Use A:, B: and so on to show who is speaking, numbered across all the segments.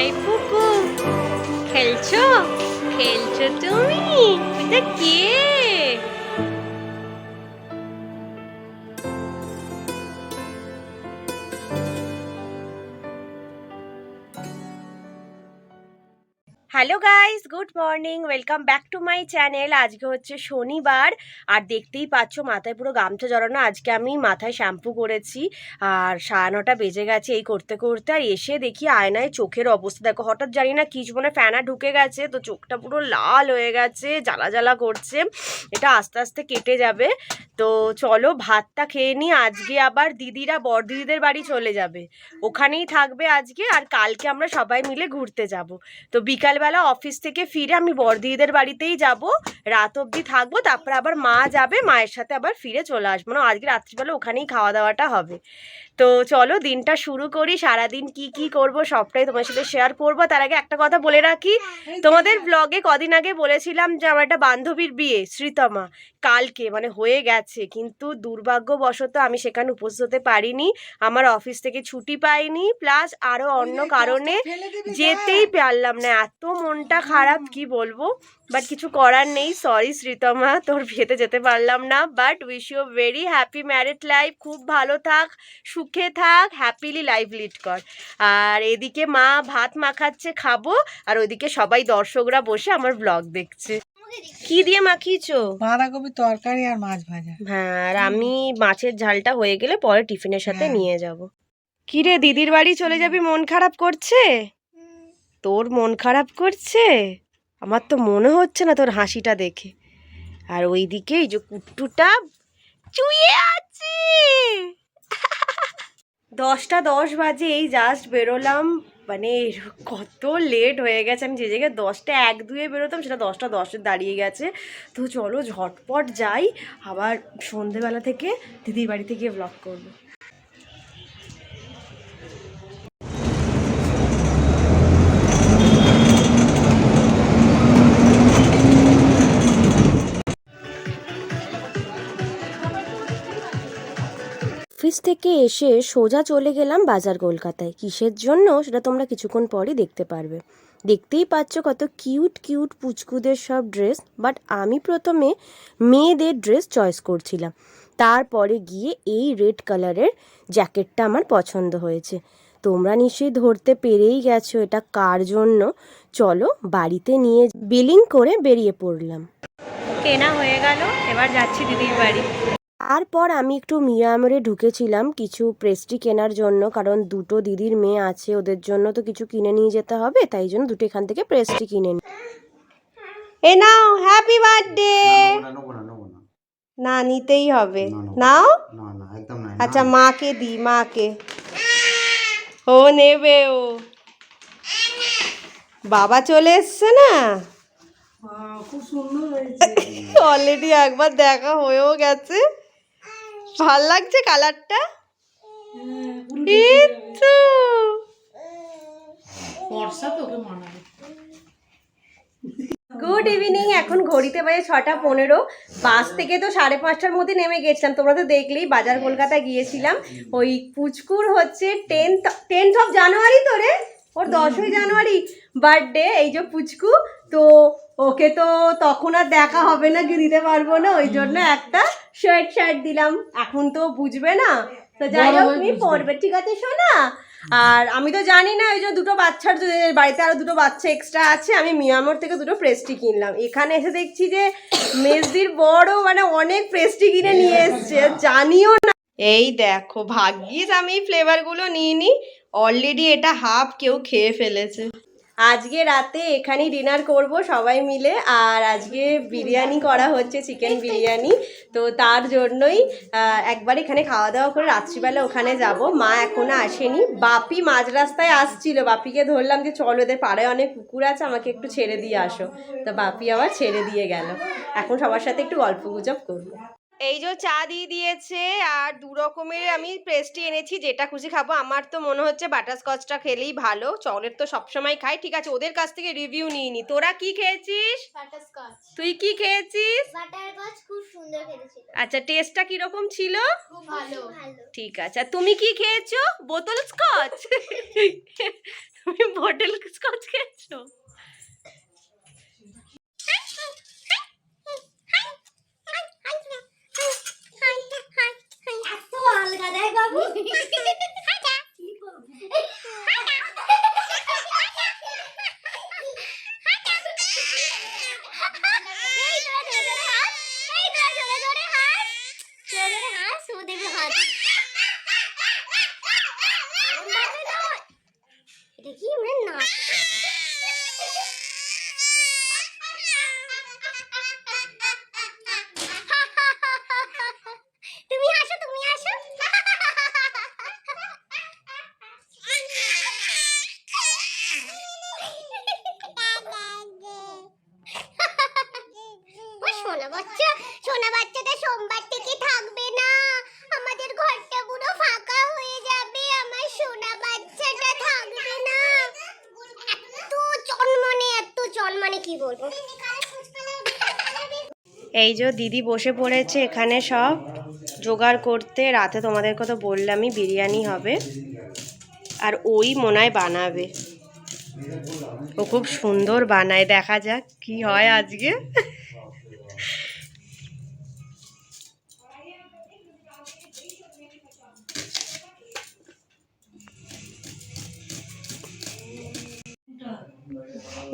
A: এই পুকু খেলছো? খেলছো তুমি? এটা কে? Hello guys good morning welcome back to my channel আজকে হচ্ছে শনিবার। আর দেখতেই পাচ্ছ, মাথায় পুরো গামছা জড়ানো। আজকে আমি মাথায় শ্যাম্পু করেছি। আর সাড়ে নটা বেজে গেছে এই করতে করতে। আর এসে দেখি আয়নায় চোখের অবস্থা। দেখো, হঠাৎ জানি না কিছু মানে ফ্যানা ঢুকে গেছে। তো চোখটা পুরো লাল হয়ে গেছে জ্বালা জ্বালা করছে। এটা আস্তে আস্তে কেটে যাবে। তো চলো, ভাতটা খেয়ে নিই। আজকে আবার দিদিরা বর দিদিদের বাড়ি চলে যাবে। ওখানেই থাকবে আজকে। আর কালকে আমরা সবাই মিলে ঘুরতে যাব। তো বিকালবেলা অফিস থেকে ফিরে আমি বড়দিদিদের বাড়িতেই যাব। রাত অবধি থাকব, তারপরে আবার মা যাবে, মায়ের সাথে আবার ফিরে চলে আসব। না আজকে রাত্রিবেলা ওখানেই খাওয়া দাওয়াটা হবে। তো চলো দিনটা শুরু করি সারাদিন কি কি করব সবটাই তোমার সাথে শেয়ার করব। তার আগে একটা কথা বলে রাখি তোমাদের ব্লগে কদিন আগে বলেছিলাম যে আমার একটা বান্ধবীর বিয়ে শ্রীতমা কালকে মানে হয়ে গেছে। কিন্তু দুর্ভাগ্যবশত আমি সেখানে উপস্থিত হতে পারিনি আমার অফিস থেকে ছুটি পাইনি প্লাস আরও অন্য কারণে যেতেই পারলাম না। এত মনটা খারাপ কি বলব? বাট কিছু করার নেই সরি শ্রীতমা তোর বিয়েতে যেতে পারলাম না। But wish you very happy married life খুব ভালো থাক সুখে থাক হ্যাপিলি লাইফ লিড কর। আর এদিকে মা ভাত মাখাচ্ছে খাব। আর ওইদিকে সবাই দর্শকরা বসে আমার ব্লগ দেখছে। কি দিয়ে মাখিয়েছো?
B: বাঁধাকপি তরকারি আর মাছ ভাজা।
A: হ্যাঁ আর আমি মাছের ঝালটা হয়ে গেলে পরে টিফিনের সাথে
B: হ্যাঁ।
A: নিয়ে যাব। কি রে দিদির বাড়ি চলে যাবি? মন খারাপ করছে? তোর মন খারাপ করছে? আমার তো মনে হচ্ছে না তোর হাসিটা দেখে। আর ওইদিকে এই যে কুট্টুটা চুইয়ে আছে। দশটা দশ বাজে, এই জাস্ট বেরোলাম। মানে কত লেট হয়ে গেছে। আমি যে জায়গায় দশটা এক দুয়ে বেরোতাম, সেটা দশটা দশে দাঁড়িয়ে গেছে। তো চলো ঝটপট যাই। আবার সন্ধেবেলা থেকে দিদির বাড়িতে গিয়ে ব্লগ করব। অফিস থেকে এসে সোজা চলে গেলাম বাজার কলকাতায়। কিসের জন্য? সেটা তোমরা কিছুক্ষণ পরই দেখতে পারবে। দেখতেই পাচ্ছ কত কিউট কিউট পুচকুদের সব ড্রেস বাট আমি প্রথমে মেয়েদের ড্রেস চয়েস করছিলাম। তারপরে গিয়ে এই রেড কালারের জ্যাকেটটা আমার পছন্দ হয়েছে। তোমরা নিশ্চয়ই ধরতে পেরেই গেছো এটা কার জন্য? চলো বাড়িতে নিয়ে বিলিং করে বেরিয়ে পড়লাম। কেনা হয়ে গেল, এবার যাচ্ছি দিদির বাড়ি। তারপর আমি একটু মিয়ামরে ঢুকেছিলাম কিছু প্রেস্টি কেনার জন্য কারণ দুটো দিদির মেয়ে আছে ওদের জন্য তো কিছু কিনে নিয়ে যেতে হবে তাই জন্য দুটো এখান থেকে প্রেস্টি কিনে নি। এ নাও হ্যাপি বার্থডে
C: না নেব না নেব না।
A: না নিতেই হবে।
C: না, না।
A: নাও? আচ্ছা মাকে দি মাকে। ও নেবে ও। বাবা চলে এসছে না?
B: খুব সুন্দর হয়েছে।
A: অলরেডি একবার দেখা হয়েও গেছে। ভালো লাগছে কালারটা? তো। গুড ইভিনিং এখন ঘড়িতে বাজে ছটা পনেরো। বাস থেকে তো সাড়ে পাঁচটার মধ্যে নেমে গেছিলাম। তোমরা তো দেখলেই বাজার কলকাতায় গিয়েছিলাম। ওই পুচকুর হচ্ছে টেন্থ টেন্থ অফ জানুয়ারি তো রে? ওর দশই জানুয়ারি বার্থডে এই যে পুচকু। তো ওকে তো তখন আর দেখা হবে না কি দিতে পারব না ওই জন্য একটা শার্ট শার্ট দিলাম। এখন তো বুঝবে না। তো যাই হোক তুমি। পড়বে ঠিক আছে শোনা আর আমি তো জানি না ওই যে দুটো বাচ্চার বাড়িতে আরও দুটো বাচ্চা এক্সট্রা আছে আমি মিয়ামোর থেকে দুটো প্রেস্টি কিনলাম। এখানে এসে দেখছি যে মেজদির বড় মানে অনেক প্রেস্টি কিনে নিয়ে এসছে। জানিও না। এই দেখো ভাগ্যিস আমি এই ফ্লেভারগুলো নিইনি। অলরেডি এটা হাফ কেউ খেয়ে ফেলেছে। আজকে রাতে এখানেই ডিনার করব সবাই মিলে, আর আজকে বিরিয়ানি করা হচ্ছে, চিকেন বিরিয়ানি। তো তার জন্যই একবার এখানে খাওয়া দাওয়া করে রাত্রিবেলা ওখানে যাব। মা এখনও আসেনি। বাপি মাঝ রাস্তায় আসছিল। বাপিকে ধরলাম যে, চলো এদের পাড়ায় অনেক কুকুর আছে, আমাকে একটু ছেড়ে দিয়ে আসো। তো বাপি আবার ছেড়ে দিয়ে গেল। এখন সবার সাথে একটু গল্প গুজব করব। এই যে চা দিয়ে দিয়েছে আর দু রকমের আমি পেস্ট্রি এনেছি যেটা খুশি খাব। আমার তো মনে হচ্ছে বাটারস্কচটা খেলেই ভালো চকলেট তো সবসময় খাই। ঠিক আছে ওদের কাছ থেকে রিভিউ নিয়ে নি। তোরা কি খেয়েছিস? তুই কি খেয়েছিস? আচ্ছা টেস্টটা কীরকম ছিল?
D: খুব ভালো। ভালো
A: ঠিক আছে তুমি কি খেয়েছো? বোতল স্কচ তুমি বটল স্কচ খেয়েছো
D: এত আলগা দেয় বাবু এই ধরে ধরে ধরে হাত এই ধরে ধরে ধরে হাত ধরে ধরে হাত শো দেবে হাত এরমভাবে নয়। এটা কি আমরা নাচ সোনা বাচ্চাটা সোমবার থেকে থাকবে না আমাদের ঘরটা পুরো ফাঁকা হয়ে যাবে আমার সোনা বাচ্চাটা থাকবে না এত চনমনে এত চনমনে কি বলব?
A: এই যে দিদি বসে পড়েছে এখানে সব। জোগাড় করতে রাতে তোমাদের কথা বললামই বিরিয়ানি হবে। আর ওই মোনায় বানাবে। ও খুব সুন্দর বানায়, দেখা যাক কি হয় আজকে।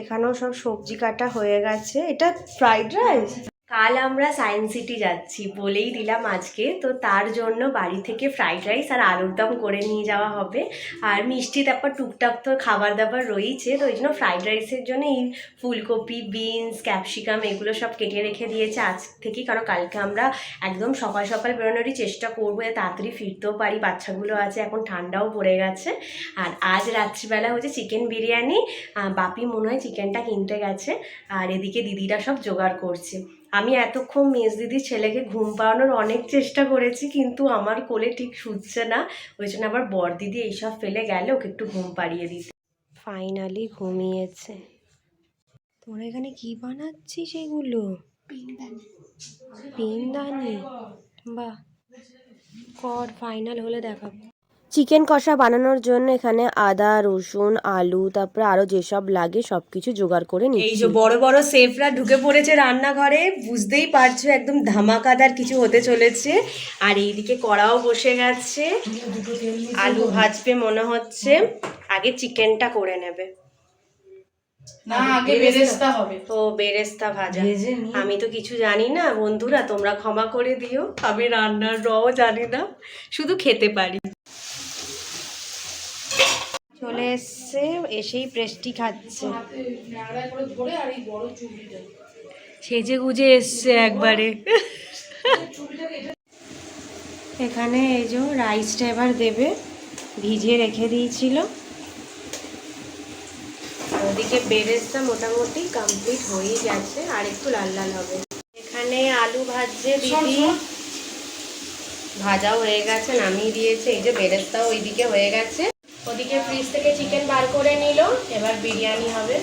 A: এখানেও সব সবজি কাটা হয়ে গেছে। এটা ফ্রাইড রাইস কাল আমরা সায়েন্স সিটি যাচ্ছি বলেই দিলাম আজকে। তো তার জন্য বাড়ি থেকে ফ্রাইড রাইস আর আলুর দম করে নিয়ে যাওয়া হবে। আর মিষ্টি তারপর টুকটাক তো খাবার দাবার রয়েছে তো ওই জন্য ফ্রাইড রাইসের জন্য এই ফুলকপি, বিনস, ক্যাপসিকাম এগুলো সব কেটে রেখে দিয়েছে আজ থেকেই কারণ কালকে আমরা একদম সকাল সকাল বেরোনোরই চেষ্টা করব তাড়াতাড়ি ফিরতেও পারি। বাচ্চাগুলো আছে, এখন ঠান্ডাও পড়ে গেছে। আর আজ রাত্রিবেলা হচ্ছে চিকেন বিরিয়ানি বাপি মনে হয় চিকেনটা কিনতে গেছে। আর এদিকে দিদিরা সব জোগাড় করছে। আমি এতক্ষণ মেজ দিদির ছেলেকে ঘুম পাড়ানোর অনেক চেষ্টা করেছি কিন্তু আমার কোলে ঠিক শুচ্ছে না। ওই জন্য আবার বর দিদি এইসব ফেলে গেলে ওকে একটু ঘুম পাড়িয়ে দিতে। ফাইনালি ঘুমিয়েছে। তোরা এখানে কি বানাচ্ছিস এগুলো? পিনদানি। বাহ। কর ফাইনাল হলে দেখাবো। চিকেন কষা বানানোর জন্য এখানে আদা রসুন আলু তারপরে আরও যেসব লাগে সবকিছু জোগাড় করে নিচ্ছি। এই যে বড় বড় সেফরা ঢুকে পড়েছে রান্নাঘরে বুঝতেই পারছ একদম ধামাকাদার কিছু হতে চলেছে। আর এইদিকে কড়াও বসে গেছে আলু ভাজবে মনে হচ্ছে। আগে চিকেনটা করে নেবে।
B: না আগে বেরেস্তা হবে।
A: ও বেরেস্তা ভাজা। আমি তো কিছু জানি না বন্ধুরা তোমরা ক্ষমা করে দিও। আমি রান্নার রও জানি না শুধু খেতে পারি। চলে এসছে এসেই প্রেস্টি খাচ্ছে। সেজে গুজে এসছে একবারে। এখানে এই যে রাইসটা এবার দেবে ভিজিয়ে রেখে দিয়েছিল। ওদিকে বেরেস্তা মোটামুটি কমপ্লিট হয়েই গেছে আর একটু লাল লাল হবে। এখানে আলু ভাজছে দিদি। ভাজা হয়ে গেছে নামিয়ে দিয়েছে। এই যে বেরেস্তাও ওইদিকে হয়ে গেছে। ওদিকে ফ্রিজ থেকে চিকেন বার করে নিল এবার বিরিয়ানি হবে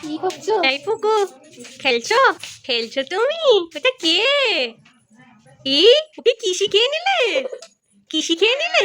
D: কি করছ
A: এই পুকু খেলছো খেলছো তুমি ওটা কে ই ওকে কি শিখিয়ে নিলে কি শিখিয়ে নিলে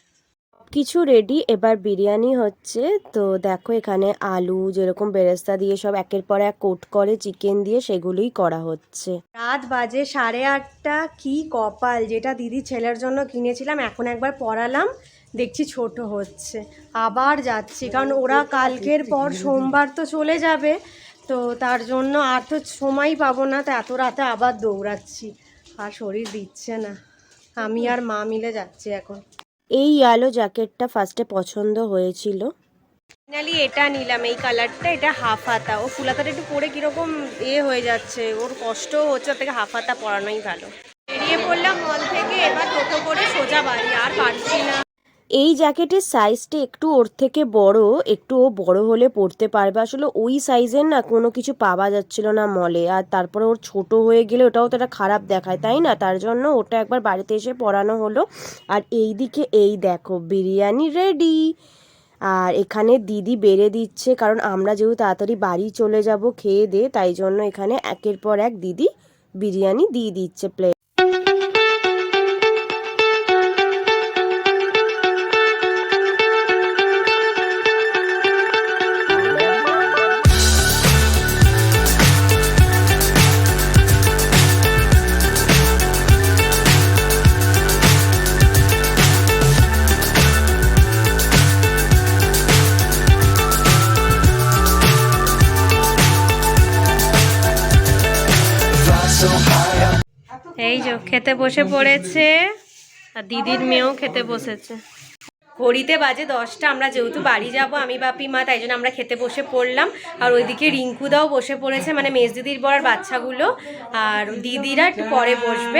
A: কিছু রেডি এবার বিরিয়ানি হচ্ছে। তো দেখো এখানে আলু যেরকম বেরেস্তা দিয়ে সব একের পর এক কোট করে চিকেন দিয়ে সেগুলোই করা হচ্ছে। রাত বাজে সাড়ে আটটা, কি কপাল! যেটা দিদি ছেলের জন্য কিনেছিলাম, এখন একবার পরালাম, দেখছি ছোট হচ্ছে। আবার যাচ্ছি, কারণ ওরা কালকের পর সোমবার তো চলে যাবে, তো তার জন্য আর তো সময় পাবো না, তো এত রাতে আবার দৌড়াচ্ছি। আর শরীর দিচ্ছে না। আমি আর মা মিলে যাচ্ছি এখন। এই আলো জ্যাকেটটা ফার্স্টে পছন্দ হয়েছিল। ফাইনালি এটা নিলাম, এই কালারটা এটা হাফ হাতা। ও ফুল হাতাটা একটু পরে কীরকম এ হয়ে যাচ্ছে, ওর কষ্ট হচ্ছে থেকে হাফ হাতা পরানোই ভালো। বেরিয়ে পড়লাম মল থেকে, এবার টোটো করে সোজা বাড়ি, আর পারছি না। এই জ্যাকেটের সাইজটা একটু ওর থেকে বড়, একটু ও বড় হলে পরতে পারবে। আসলে ওই সাইজের না কোনো কিছু পাওয়া যাচ্ছিল না মলে আর তারপরে ওর ছোট হয়ে গেলে ওটাও তো একটা খারাপ দেখায়, তাই না? তার জন্য ওটা একবার বাড়িতে এসে পরানো হলো। আর এই দিকে এই দেখো, বিরিয়ানি রেডি আর এখানে দিদি বেড়ে দিচ্ছে, কারণ আমরা যেহেতু তাড়াতাড়ি বাড়ি চলে যাব খেয়ে দে, তাই জন্য এখানে একের পর এক দিদি বিরিয়ানি দিয়ে দিচ্ছে প্লেট এই যে খেতে বসে পড়েছে আর দিদির মেয়েও খেতে বসেছে ঘড়িতে বাজে দশটা আমরা যেহেতু বাড়ি যাব আমি বাপি মা তাই জন্য আমরা খেতে বসে পড়লাম আর ওইদিকে রিঙ্কুদাও বসে পড়েছে মানে মেজ দিদির বড়ার বাচ্চাগুলো আর দিদিরা একটু পরে বসবে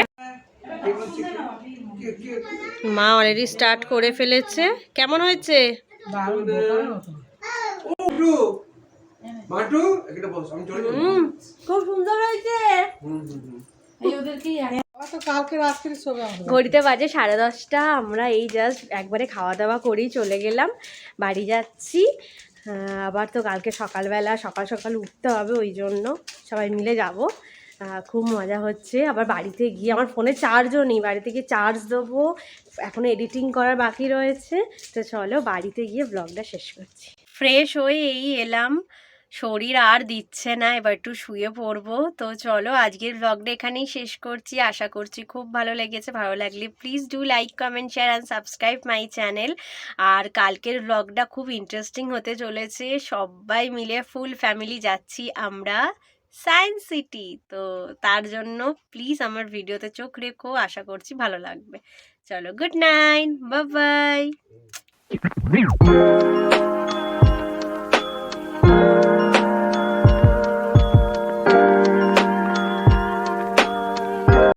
A: মা অলরেডি স্টার্ট করে ফেলেছে কেমন হয়েছে
E: মাটু একটা বস আমি চলে
A: হুম খুব সুন্দর হয়েছে। ঘড়িতে বাজে সাড়ে দশটা আমরা এই জাস্ট একবারে খাওয়া দাওয়া করেই চলে গেলাম বাড়ি যাচ্ছি। আবার তো কালকে সকালবেলা সকাল সকাল উঠতে হবে ওই জন্য সবাই মিলে যাব। খুব মজা হচ্ছে। আবার বাড়িতে গিয়ে আমার ফোনে চার্জও নেই বাড়িতে গিয়ে চার্জ দেবো। এখনও এডিটিং করার বাকি রয়েছে। তো চলো বাড়িতে গিয়ে ব্লগটা শেষ করছি। ফ্রেশ হয়ে এই এলাম। শরীর আর দিচ্ছে না, এবার একটু শুয়ে পড়ব। তো চলো আজকের ব্লগটা এখানেই শেষ করছি। আশা করছি খুব ভালো লেগেছে। ভালো লাগলে please do like comment share and subscribe my channel আর কালকের ব্লগটা খুব ইন্টারেস্টিং হতে চলেছে। সবাই মিলে ফুল ফ্যামিলি যাচ্ছি আমরা সায়েন্স সিটি তো তার জন্য প্লিজ আমার ভিডিওতে চোখ রেখো। আশা করছি ভালো লাগবে। চলো গুড নাইট বাই বাই